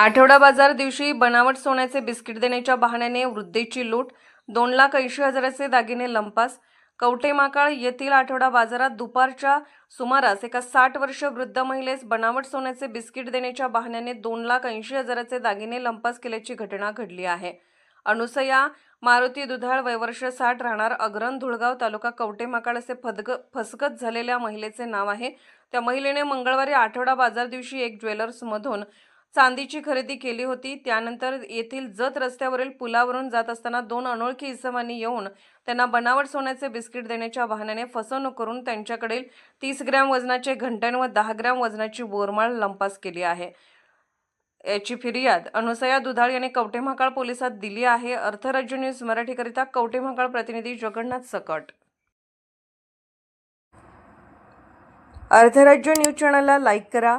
आठवडा बाजार दिवशी बनावट सोन्याचे बिस्किट देण्याच्या बहाण्याने वृद्धेची लूट दोन लाख ऐंशी हजाराचे दागिने लंपास. कवटेमाकाळ येथील आठवडा बाजारात दुपारच्या सुमारास एका साठ वर्ष वृद्ध महिलेस बनावट सोन्याचे बिस्किट देण्याच्या बहाण्याने दोन लाख ऐंशी हजाराचे दागिने लंपास केल्याची घटना घडली आहे. अनुसया मारुती दुधाळ वयवर्ष साठ राहणार अग्रण धुळगाव तालुका कवटेमाकाळ असे फदग फसगत झालेल्या महिलेचे नाव आहे. त्या महिलेने मंगळवारी आठवडा बाजार दिवशी एक ज्वेलर्समधून चांदीची खरेदी केली होती. त्यानंतर येथील जत रस्त्यावरील पुलावरून जात असताना दोन अनोळखी इसमांनी येऊन त्यांना बनावट सोन्याचे बिस्किट देण्याच्या वाहनाने फसवणूक करून त्यांच्याकडील तीस ग्रॅम वजनाचे घंटण व दहा ग्रॅम वजनाची बोरमाळ लंपास केली आहे. याची फिर्याद अनुसया दुधाळ यांनी कवटेमहाकाळ पोलिसात दिली आहे. अर्थराज्य न्यूज मराठीकरिता कवटेमहाकाळ प्रतिनिधी जगन्नाथ सकट. अर्थराज्य न्यूज चॅनलला लाईक करा